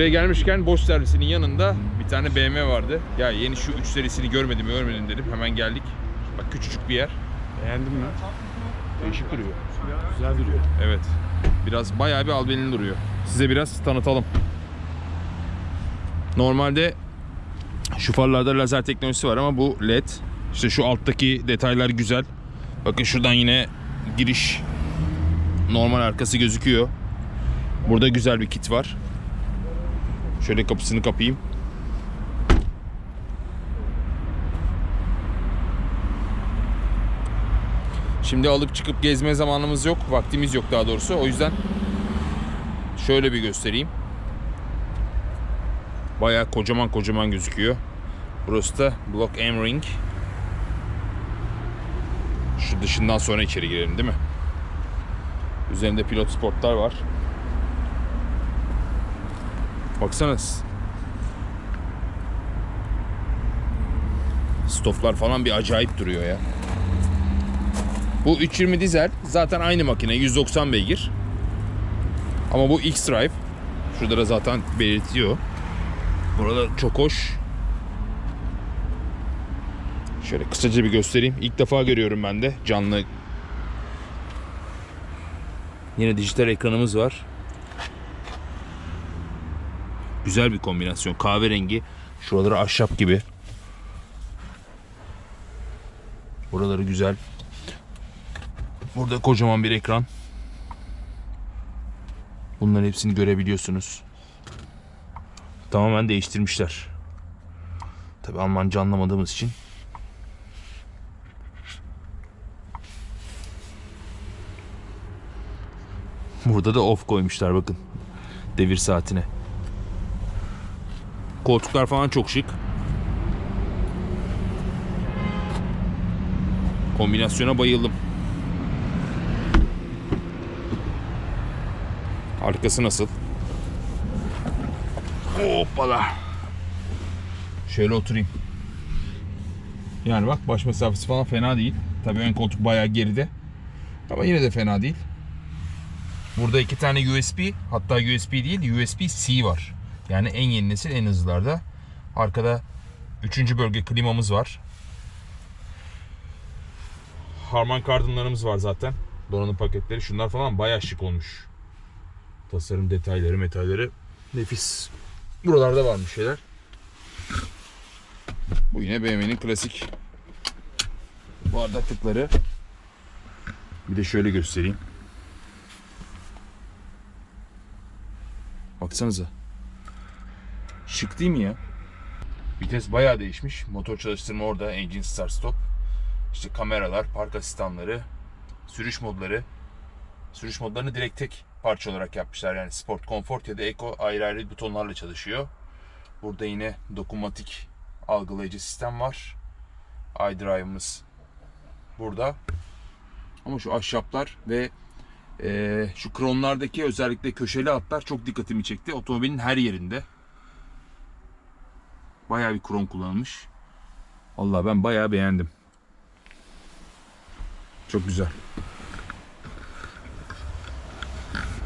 Buraya gelmişken boş servisinin yanında bir tane BMW vardı. Ya yeni şu 3 serisini görmedim görmedim dedim. Hemen geldik. Bak küçücük bir yer. Beğendin mi? Değişik duruyor. Güzel duruyor. Evet. Biraz bayağı bir albenili duruyor. Size biraz tanıtalım. Normalde şu farlarda lazer teknolojisi var ama bu led. İşte şu alttaki detaylar güzel. Bakın şuradan yine giriş normal arkası gözüküyor. Burada güzel bir kit var. Şöyle kapısını kapayım. Şimdi alıp çıkıp gezme zamanımız yok. Vaktimiz yok daha doğrusu. O yüzden şöyle bir göstereyim. Bayağı kocaman kocaman gözüküyor. Burası da Block M Ring. Şu dışından sonra içeri girelim değil mi? Üzerinde pilot sportlar var. Baksanız. Stoflar falan bir acayip duruyor ya. Bu 320 dizel zaten aynı makine 190 beygir. Ama bu X-Drive. Şurada da zaten belirtiyor. Burada çok hoş. Şöyle kısaca bir göstereyim. İlk defa görüyorum ben de canlı. Yine dijital ekranımız var. Güzel bir kombinasyon. Kahverengi. Şuraları ahşap gibi. Buraları güzel. Burada kocaman bir ekran. Bunların hepsini görebiliyorsunuz. Tamamen değiştirmişler. Tabi Almanca anlamadığımız için. Burada da off koymuşlar bakın. Devir saatine. Koltuklar falan çok şık. Kombinasyona bayıldım. Arkası nasıl? Hoppala. Şöyle oturayım. Yani bak baş mesafesi falan fena değil. Tabii ön koltuk bayağı geride. Ama yine de fena değil. Burada iki tane USB hatta USB değil USB-C var. Yani en yeni nesil en hızlılarda. Arkada üçüncü bölge klimamız var. Harman kardonlarımız var zaten. Donanım paketleri. Şunlar falan bayağı şık olmuş. Tasarım detayları, metalleri nefis. Buralarda varmış şeyler. Bu yine BMW'nin klasik bardaklıkları. Bir de şöyle göstereyim. Baksanıza. Şık değil mi ya? Vites bayağı değişmiş. Motor çalıştırma orada. Engine start stop. İşte kameralar, park asistanları, sürüş modları. Sürüş modlarını direkt tek parça olarak yapmışlar. Yani Sport, Comfort ya da Eco ayrı ayrı butonlarla çalışıyor. Burada yine dokunmatik algılayıcı sistem var. iDrive'ımız burada. Ama şu ahşaplar ve eee, şu kronlardaki özellikle köşeli hatlar çok dikkatimi çekti. Otomobilin her yerinde. Bayağı bir krom kullanılmış. Vallahi ben bayağı beğendim. Çok güzel.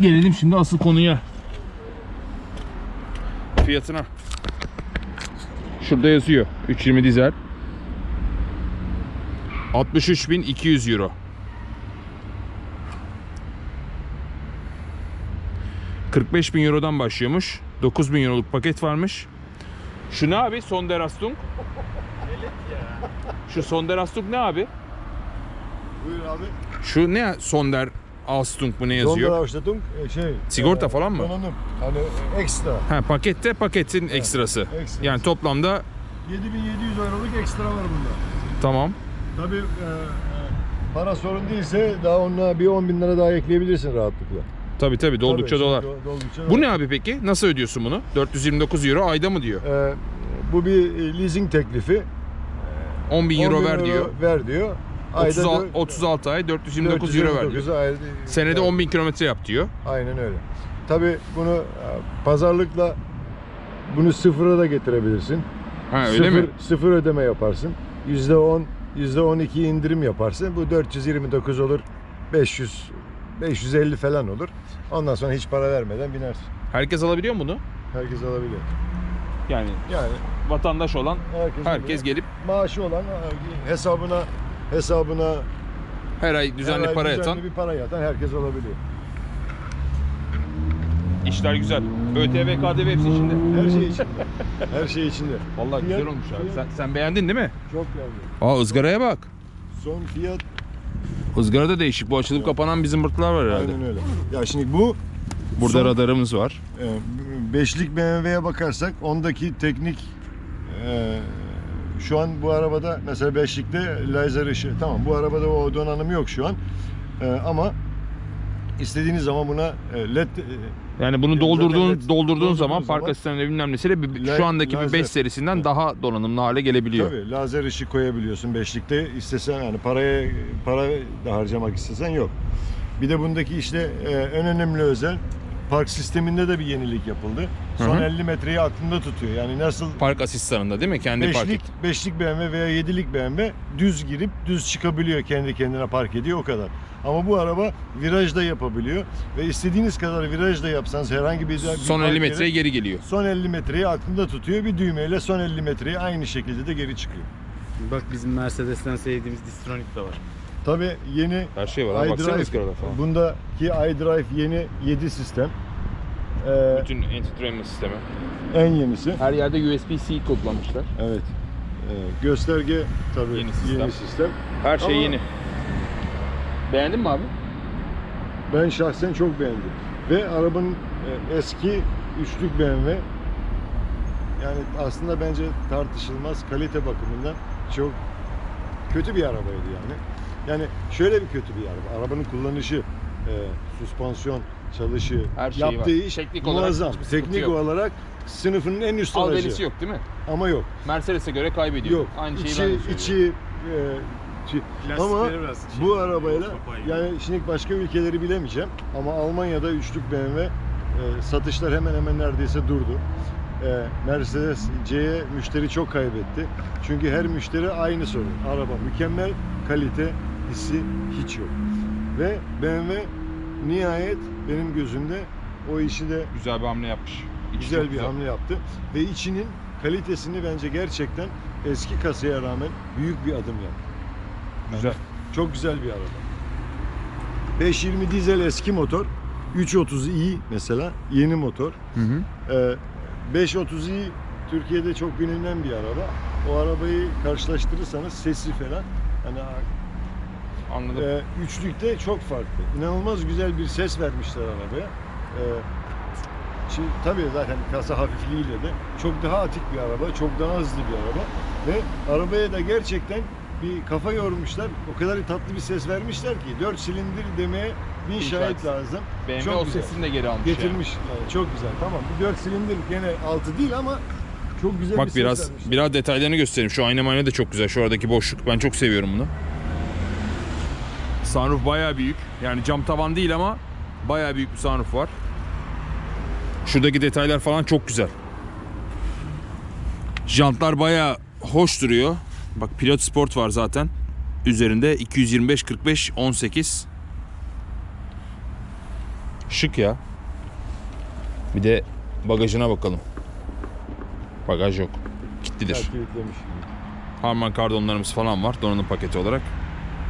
Gelelim şimdi asıl konuya. Fiyatına. Şurada yazıyor. 320 dizel. 63.200 euro. 45 bin eurodan başlıyormuş. 9 bin euroluk paket varmış. Şu ne abi? Sonderastung. Şu Sonderastung ne abi? Buyur abi. Şu ne Sonder Astung mu ne yazıyor? Sonderausstattung e, şey. Sigorta e, falan mı? Donanım. Hani e, ekstra. Ha pakette paketin ekstrası. ekstrası. Yani toplamda 7700 euroluk ekstra var bunda. tamam. Tabii e, e, para sorun değilse daha onunla bir 10 bin lira daha ekleyebilirsin rahatlıkla. Tabii tabii doldukça Tabii, dolar. do- doldukça Bu ne abi peki? Nasıl ödüyorsun bunu? 429 euro ayda mı diyor? E, bu bir e, leasing teklifi. 10 bin 10 euro bin ver diyor. Ver diyor. 36, dö- 36 ay 429 euro ver diyor. 429 ay- Senede evet, 10 bin kilometre yap diyor. Aynen öyle. Tabii bunu e, pazarlıkla bunu sıfıra da getirebilirsin. Ha öyle sıfır, mi? Sıfır ödeme yaparsın. %10, %12 indirim yaparsın. Bu 429 olur. 500, 550 falan olur. Ondan sonra hiç para vermeden binersin. Herkes alabiliyor mu bunu? Herkes alabiliyor. Yani Yani vatandaş olan herkes, herkes gelip maaşı olan e, hesabına hesabına her ay her düzenli ay para düzenli yatan bir para yatan herkes alabiliyor. işler güzel. ÖTV, KDV hepsi içinde. Her şey içinde. Her şey içinde. Vallahi güzel olmuş abi. Sen, sen beğendin değil mi? Çok beğendim. Aa ızgaraya bak. Son fiyat Izgara da değişik. Bu açılıp kapanan bizim mırtlar var herhalde. aynen öyle. Ya şimdi bu Burada Son- radarımız var. e, beşlik BMW'ye bakarsak ondaki teknik e, şu an bu arabada mesela beşlikte lazer ışığı tamam bu arabada o donanım yok şu an E, ama istediğiniz zaman buna e, led e, Yani bunu Zaten doldurduğun evet, doldurduğun zaman park asistanıyla bilmem nesiyle bir- şu andaki bir lazer. 5 serisinden daha donanımlı hale gelebiliyor. Tabii lazer ışık koyabiliyorsun beşlikte istesen yani paraya para da harcamak istesen yok. Bir de bundaki işte e, en önemli özel park sisteminde de bir yenilik yapıldı. Son Hı hı. 50 metreyi aklında tutuyor. Yani nasıl Park asistanında değil mi? Kendi park beşlik, beşlik BMW veya yedilik BMW düz girip düz çıkabiliyor kendi kendine park ediyor o kadar. Ama bu araba viraj da yapabiliyor ve istediğiniz kadar viraj da yapsanız herhangi bir bir Son park 50 yeri- metreye geri geliyor. son 50 metreyi aklında tutuyor. Bir düğmeyle son 50 metreyi aynı şekilde de geri çıkıyor. Bak bizim Mercedes'ten sevdiğimiz Distronic de var. Tabii yeni Her şey var. ha, Baksana iDrive, ızgaralar falan. bundaki iDrive yeni 7 sistem. Ee, Bütün entertainment sistemi. en yenisi. Her yerde USB-C kodlamışlar. Evet. Ee, gösterge tabii Yeni yeni sistem. sistem. Her şey Ama- yeni. Beğendin mi abi? Ben şahsen çok beğendim. Ve arabanın e, eski üçlük BMW yani aslında bence tartışılmaz kalite bakımından çok kötü bir arabaydı yani. Yani şöyle bir kötü bir araba. Arabanın kullanışı, e, süspansiyon çalışı, Her şeyi yaptığı var. iş Teknik olarak muazzam. hiçbir sıkıntı Teknik yok. olarak sınıfının en üst aracı. Albenisi yok değil mi? Ama yok. Mercedes'e göre kaybediyor. Yok. Aynı şeyi içi, ben de söylüyorum. içi e, çi- ama Lastikleri biraz şey, bu arabayla kapağı gibi. yani şimdi başka ülkeleri bilemeyeceğim ama Almanya'da üçlük BMW e, satışlar hemen hemen neredeyse durdu. E, Mercedes C'ye müşteri çok kaybetti. Çünkü her müşteri aynı sorun. Araba mükemmel, kalite hissi hiç yok. Ve BMW nihayet benim gözümde o işi de Güzel bir hamle yapmış. İçi güzel bir hamle yaptı. Ve içinin kalitesini bence gerçekten eski kasaya rağmen büyük bir adım yaptı. Güzel. Çok güzel bir araba. 520 dizel eski motor. 330i mesela yeni motor. Hı hı. Ee, 530i Türkiye'de çok bilinen bir araba. O arabayı karşılaştırırsanız sesi falan hani Anladım. e, üçlükte çok farklı. İnanılmaz güzel bir ses vermişler arabaya. E, şimdi tabii zaten kasa hafifliğiyle de çok daha atik bir araba, çok daha hızlı bir araba ve arabaya da gerçekten bir kafa yormuşlar. O kadar tatlı bir ses vermişler ki 4 silindir demeye bin şahit lazım. BMW çok o güzel. sesini de geri almış Getirmiş yani çok güzel. Tamam bir 4 silindir gene 6 değil ama çok güzel yani. bir Bak ses biraz vermişler. biraz detaylarını göstereyim. Şu ayna mayna da çok güzel. Şu aradaki boşluk. Ben çok seviyorum bunu. Sunroof bayağı büyük. Yani cam tavan değil ama bayağı büyük bir sunroof var. Şuradaki detaylar falan çok güzel. Jantlar bayağı hoş duruyor. Bak pilot sport var zaten. Üzerinde 225 45 18. Şık ya. Bir de bagajına bakalım. Bagaj yok. Kilitlidir. Harman kardonlarımız falan var donanım paketi olarak.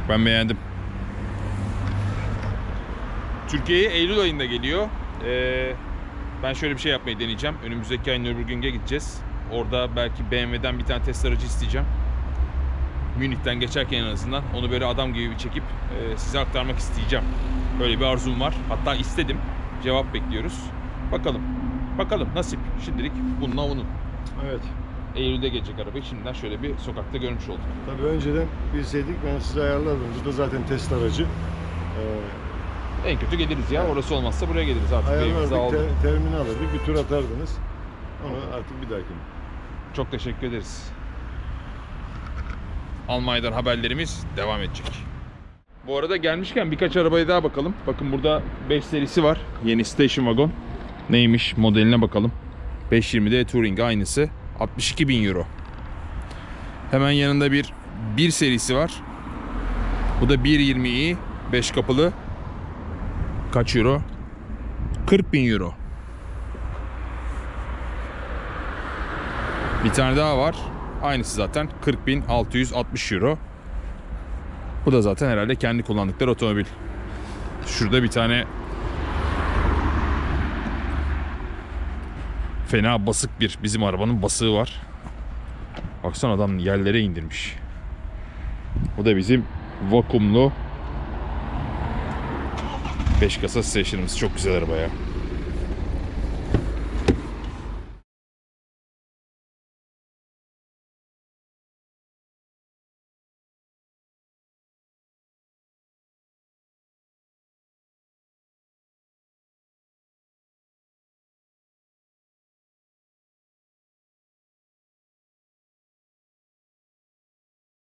Ben beğendim. Türkiye'ye Eylül ayında geliyor. Ee, ben şöyle bir şey yapmayı deneyeceğim. Önümüzdeki ay Nürburgring'e gideceğiz. Orada belki BMW'den bir tane test aracı isteyeceğim. Münih'ten geçerken en azından onu böyle adam gibi bir çekip e, size aktarmak isteyeceğim. Böyle bir arzum var. Hatta istedim. Cevap bekliyoruz. Bakalım. Bakalım nasip. Şimdilik bununla onun. Evet. Eylül'de gelecek arabayı şimdiden şöyle bir sokakta görmüş olduk. Tabii önceden bilseydik ben size ayarlardım. Bu da zaten test aracı. Ee, En kötü geliriz ya. Orası olmazsa buraya geliriz artık. Ayarlardık, te- termin alırdık, bir tur atardınız. Onu artık bir dahaki. Çok teşekkür ederiz. Almanya'dan haberlerimiz devam edecek. Bu arada gelmişken birkaç arabaya daha bakalım. Bakın burada 5 serisi var. Yeni station wagon. Neymiş modeline bakalım. 520D Touring aynısı. 62 bin euro. Hemen yanında bir 1 serisi var. Bu da 120i 5 kapılı. Kaç euro? 40 bin euro. Bir tane daha var. Aynısı zaten 40.660 euro. Bu da zaten herhalde kendi kullandıkları otomobil. Şurada bir tane fena basık bir bizim arabanın basığı var. Baksana adam yerlere indirmiş. Bu da bizim vakumlu 5 kasa station'ımız. Çok güzel araba ya.